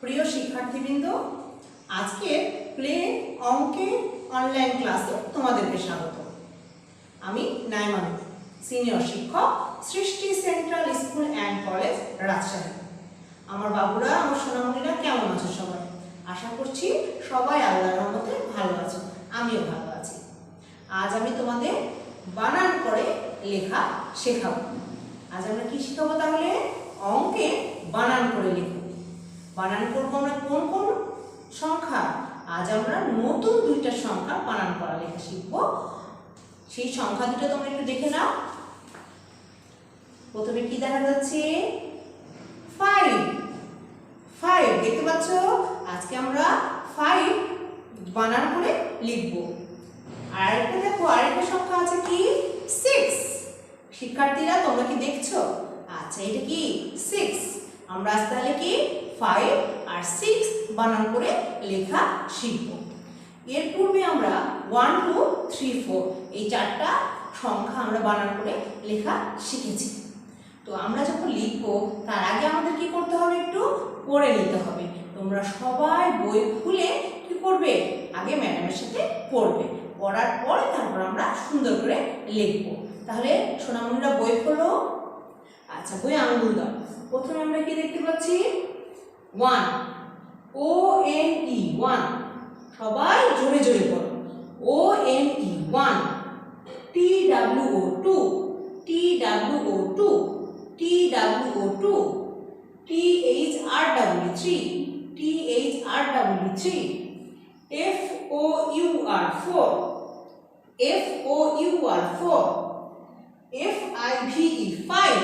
প্রিয় শিক্ষার্থীবৃন্দ, আজকে প্লে অঙ্কে অনলাইন ক্লাসে তোমাদেরকে স্বাগত। আমি নাইমান সিনিয়র শিক্ষক, Srishti central school and college Rajshahi. আমার বাবুরা, আমার সোনামণিরা, কেমন আছো সবাই? আশা করছি সবাই আল্লাহর রহমতে ভালো আছো, আমিও ভালো আছি। আজ আমি তোমাদের বানান করে লেখা শেখাবো। আজ আমরা কি শেখাবো তাহলে? অঙ্কে বানান করে লিখব বানান করব আমরা কোন কোন সংখ্যা? আজ আমরা নতুন দুইটা সংখ্যা বানান করা লেখা শিখব। সেই সংখ্যা দুটো তোমরা একটু দেখে নাও। প্রথমে কি দেখা যাচ্ছে? ফাইভ ফাইভ দেখতে পাচ্ছ? আজকে আমরা ফাইভ বানান করে লিখব। আরেকটা দেখো, আরেকটা সংখ্যা আছে কি? সিক্স শিক্ষার্থীরা তোমরা কি দেখছ? আচ্ছা এটা কি? সিক্স আমরা আজ তাহলে কি ফাইভ আর সিক্স বানান করে লেখা শিখব। এর পূর্বে আমরা ওয়ান টু থ্রি ফোর এই চারটা সংখ্যা আমরা বানান করে লেখা শিখেছি। তো আমরা যখন লিখব, তার আগে আমাদের কি করতে হবে একটু? পড়ে নিতে হবে। তোমরা সবাই বই খুলে কি করবে? আগে ম্যাডামের সাথে পড়বে। পড়ার পরে তারপর আমরা সুন্দর করে লিখব। তাহলে সোনামণিরা বই খোলো। আচ্ছা বই আঙুল দাও। প্রথমে আমরা কি দেখতে পাচ্ছি? One O N E one সবাই জোরে জোরে পড়ো O N E one T W O two T W O two T W O two T H R W three T H R W three F O U R four F O U R four F I V E five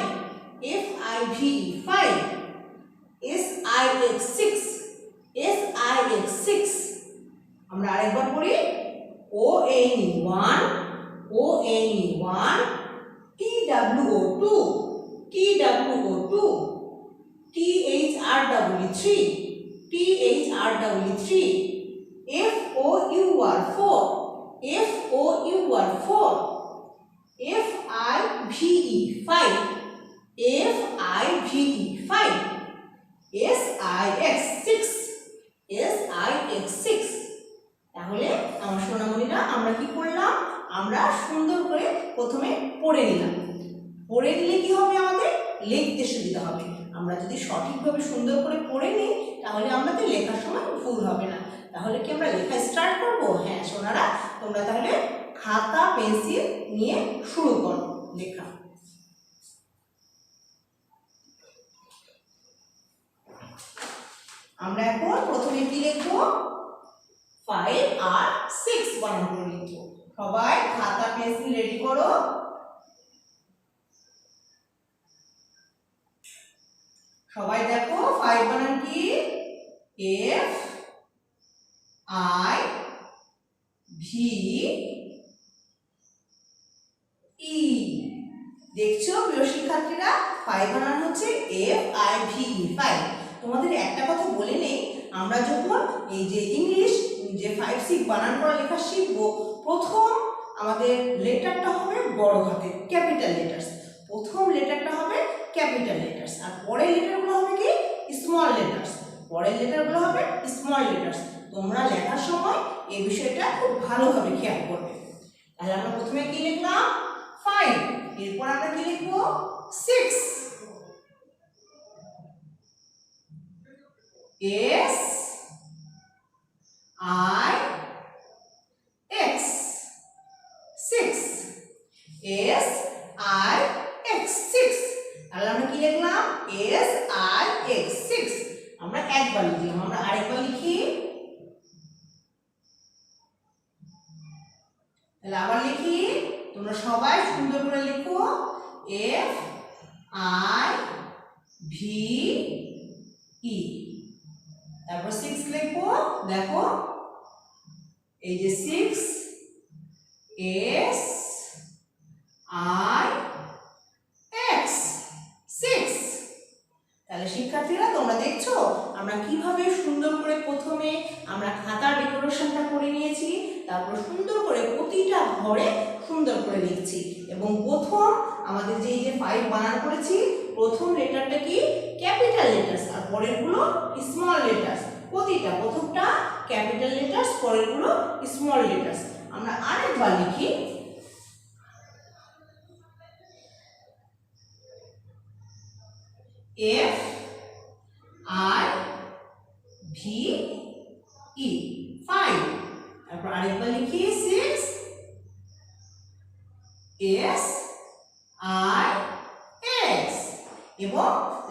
F I V E five X six S I X six আমরা আরেকবার পড়ি O N E one O N E one T W O two T W O two T H R W three T H R W three F O U R four F O U R four F I V E five F I V E five S I X six S I X six তাহলে আমার সোনামণিরা, আমরা কি করলাম? আমরা সুন্দর করে প্রথমে পড়ে নিলাম। পড়ে নিলে কি হবে আমাদের? লিখতে সুবিধা হবে। আমরা যদি সঠিকভাবে সুন্দর করে পড়ে নিই, তাহলে আমাদের লেখার সময় ভুল হবে না। তাহলে কি আমরা লেখা স্টার্ট করব? হ্যাঁ সোনারা, তোমরা তাহলে খাতা, পেন্সিল নিয়ে শুরু করো লেখা। আমরা এখন প্রথমে কি লিখব? ফাইভ আর সিক্স বানান করে লিখব। সবাই খাতা পেন্সিল রেডি করো। সবাই দেখো ফাইভ বানান কি? এফ আই ভি ই দেখছ প্রিয় শিক্ষার্থীরা? ফাইভ বানান হচ্ছে এফ আই ভি ফাইভ তোমাদের একটা কথা বলে নেই, আমরা যখন এই যে ইংলিশ যে ফাইভ সিক্স বানান করা লেখা শিখব, প্রথম আমাদের লেটারটা হবে বড় হাতের, ক্যাপিটাল লেটার্স। প্রথম লেটারটা হবে ক্যাপিটাল লেটার্স, আর পরের লেটারগুলো হবে কি? Small letters. পরের লেটারগুলো হবে স্মল লেটার্স। তোমরা লেখার সময় এই বিষয়টা খুব ভালোভাবে খেয়াল করবে। তাহলে আমরা প্রথমে কি লিখলাম? ফাইভ এরপর আমরা কি লিখব? Six S I X six S I X six তাহলে আমরা কি লিখলাম? এস আই এক্স সিক্স আমরা একবার লিখলাম। আমরা আরেকবার লিখি। তাহলে আবার লিখি। তোমরা সবাই সুন্দর করে লিখো। এফ আই ভি ই তারপর সিক্স লিখব, দেখো। এই যে six S I X six তাহলে শিক্ষার্থীরা, তোমরা দেখছ, আমরা কীভাবে সুন্দর করে প্রথমে আমরা খাতার ডেকোরেশনটা করে নিয়েছি, তারপর সুন্দর করে প্রতিটা ঘরে সুন্দর করে লিখছি। এবং প্রথম আমাদের যে এই যে ফাইভ বানান করেছি, প্রথম লেটারটা কি? ক্যাপিটাল লেটার্স আর পরেরগুলো স্মল লেটার্স প্রতিটা, প্রথমটা ক্যাপিটাল লেটার্স পরেরগুলো স্মল লেটার্স আমরা আরেকবার লিখি। F I V E five তারপর আরেকবার লিখি সিক্স এস আই এক্স এবং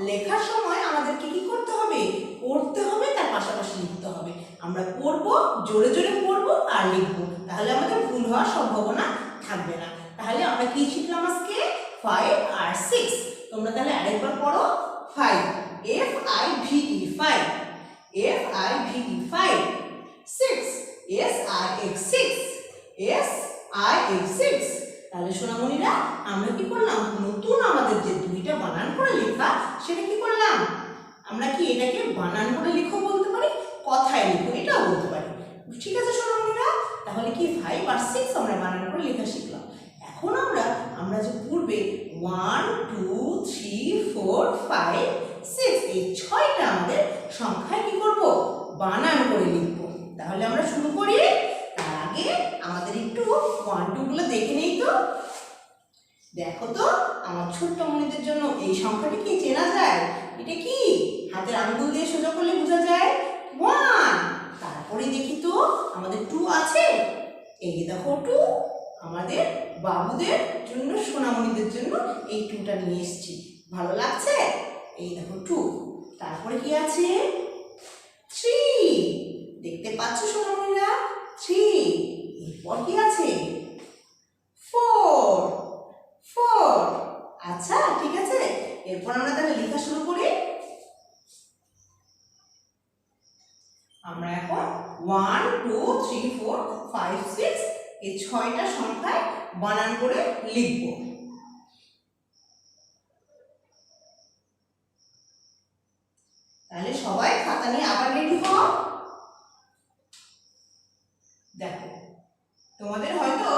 লেখার সময় আমাদেরকে কি করতে হবে পড়তে হবে তার পাশাপাশি লিখতে হবে আমরা পড়ব, জোরে জোরে পড়ব আর লিখব। তাহলে আমাদের ভুল হওয়ার সম্ভাবনা থাকবে না। তাহলে আমরা কি শিখলাম আজকে? ফাইভ আর সিক্স তোমরা তাহলে আরেকবার পড়ো। Five F I V E five F I V E five six S I X six S I X six তাহলে সোনামণিরা, আমরা কি করলাম? নতুন আমাদের যে দুইটা বানান করে লেখা, সেটা কি করলাম? আমরা কি এটাকে বানান করে লিখো বলতে পারি কথায় লিখো এটাও বলতে পারি ঠিক আছে সোনামণিরা তাহলে কি ফাইভ আর সিক্স আমরা বানান করে লেখা শিখলাম? এখন আমরা আমরা যে পূর্বে one two three four five six এই ছয়টা আমাদের সংখ্যায় কি করব? বানান করে লিখব। তাহলে আমরা শুরু করি। তার আগে আমাদের একটু ওয়ান টু গুলো দেখে নেই তো? দেখো তো, আমার ছোট্ট মনিদের জন্য এই সংখ্যাটি কি চেনা যায়? এটা কি? হাতের আঙ্গুল দিয়ে সোজা করলে বোঝা যায়? ওয়ান তারপরে দেখি তো আমাদের টু আছে। এই দেখো টু, আমাদের বাবুদের জন্য, সোনামণিদের জন্য এই টুটা নিয়ে এসেছি। ভালো লাগছে? এই দেখো টু। তারপরে কি আছে? থ্রি। দেখতে পাচ্ছ সোনামণিরা? থ্রি। এরপর কি আছে? ফোর। ফোর। আচ্ছা ঠিক আছে। এরপর আমরা তাহলে লেখা শুরু করি। আমরা এখন one two three four five six এই ছয়টা সংখ্যায় বানান করে লিখব। তাহলে সবাই খাতা নিয়ে আবার রেডি হও দেখো, তোমাদের হয়তো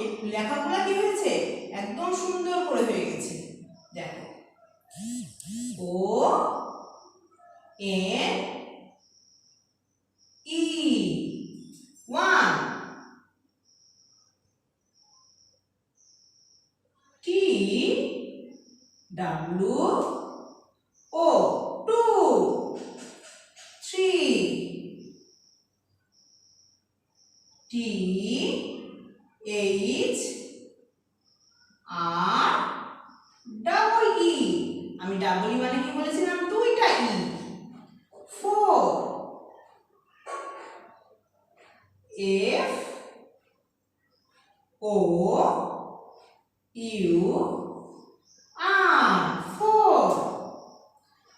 এই লেখাগুলো কি হয়েছে? একদম সুন্দর করে হয়ে গেছে। দেখো O N E one T W O two three T H R double E আমি ডাবল ই মানে কি বলেছিলাম? দুইটা E four F O U R four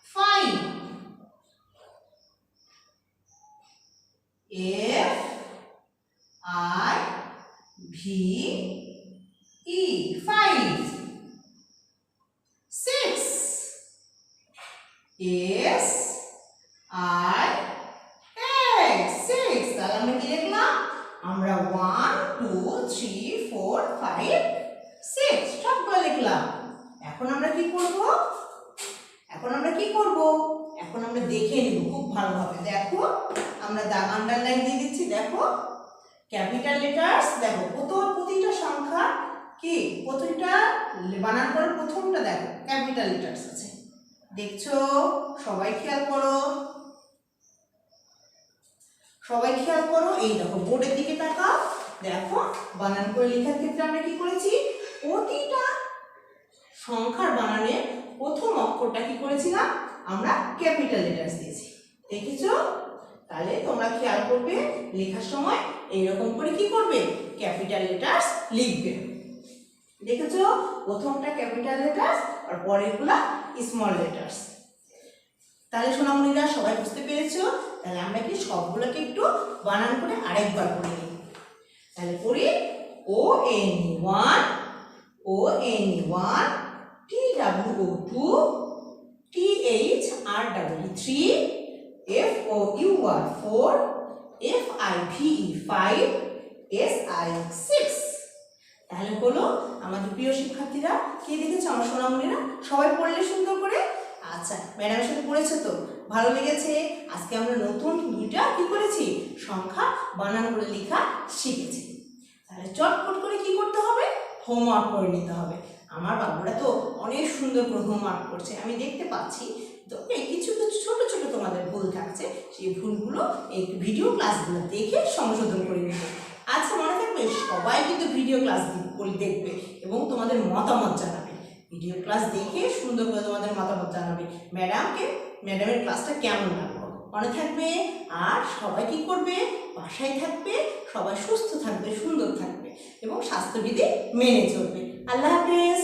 five F I V E five six S I X six তাহলে আমরা কি লিখলাম? আমরা one two three four five six সবগুলো লিখলাম। এখন আমরা কি করব? এখন আমরা কি করব? এখন আমরা দেখে নিব। খুব ভালোভাবে। দেখো, আমরা দাগ আন্ডারলাইন দিয়ে দিচ্ছি। দেখো ক্যাপিটাল লেটার্স, দেখো প্রথম প্রতিটা সংখ্যা কি? প্রথমটা বানান করার প্রথমটা দেখো, ক্যাপিটাল লেটার্স আছে। দেখছ? সবাই খেয়াল করো। সবাই খেয়াল করো, এই দেখো, বোর্ডের দিকে তাকাও। দেখো, বানান করে লেখার ক্ষেত্রে আমরা কি করেছি? প্রতিটা সংখ্যার বানানের প্রথম অক্ষরটা কি করেছিলাম? আমরা ক্যাপিটাল লেটার্স দিয়েছি। দেখেছ? তাহলে তোমরা খেয়াল করবে, লেখার সময় এইরকম করে কি করবে? ক্যাপিটাল লেটার্স লিখবে। দেখেছ? প্রথমটা ক্যাপিটাল লেটার্স আর পরেরগুলা স্মল লেটার্স তাহলে সোনামণিরা, সবাই বুঝতে পেরেছ? তাহলে আমরা কি সবগুলোকে একটু বানান করে আরেকবার করে নিই। তাহলে করি O N one O N one T W O two T H R W three F O U R four F I V E five S I six তাহলে হলো আমাদের প্রিয় শিক্ষার্থীরা, কে দেখেছ আমার সোনামণিরা সবাই পড়লে সুন্দর করে? আচ্ছা ম্যাডামের সাথে পড়েছো তো? ভালো লেগেছে? আজকে আমরা নতুন দুইটা কি করেছি? সংখ্যা বানান করে লেখা শিখেছি। তাহলে চটপট করে কি করতে হবে? হোমওয়ার্ক করে নিতে হবে। আমার বাবুরা তো অনেক সুন্দর করে হোমওয়ার্ক করছে। আমি দেখতে পাচ্ছি তো এই কিছু কিছু ছোট ছোট তোমাদের ভুল থাকছে, সেই ভুলগুলো এই ভিডিও ক্লাসগুলো দেখে সংশোধন করে নেবে আচ্ছা মনে থাকবে সবাই কিন্তু ভিডিও ক্লাস দেখবে এবং তোমাদের মতামত জানাবে। ভিডিও ক্লাস দেখে সুন্দর করে তোমাদের মতামত জানাবে। ম্যাডামকে, ম্যাডামের ক্লাসটা কেমন লাগল? মনে থাকবে? আর সবাই কি করবে? বাসায় থাকবে, সবাই সুস্থ থাকবে, সুন্দর থাকবে এবং স্বাস্থ্যবিধি মেনে চলবে। আল্লাহ হাফেজ।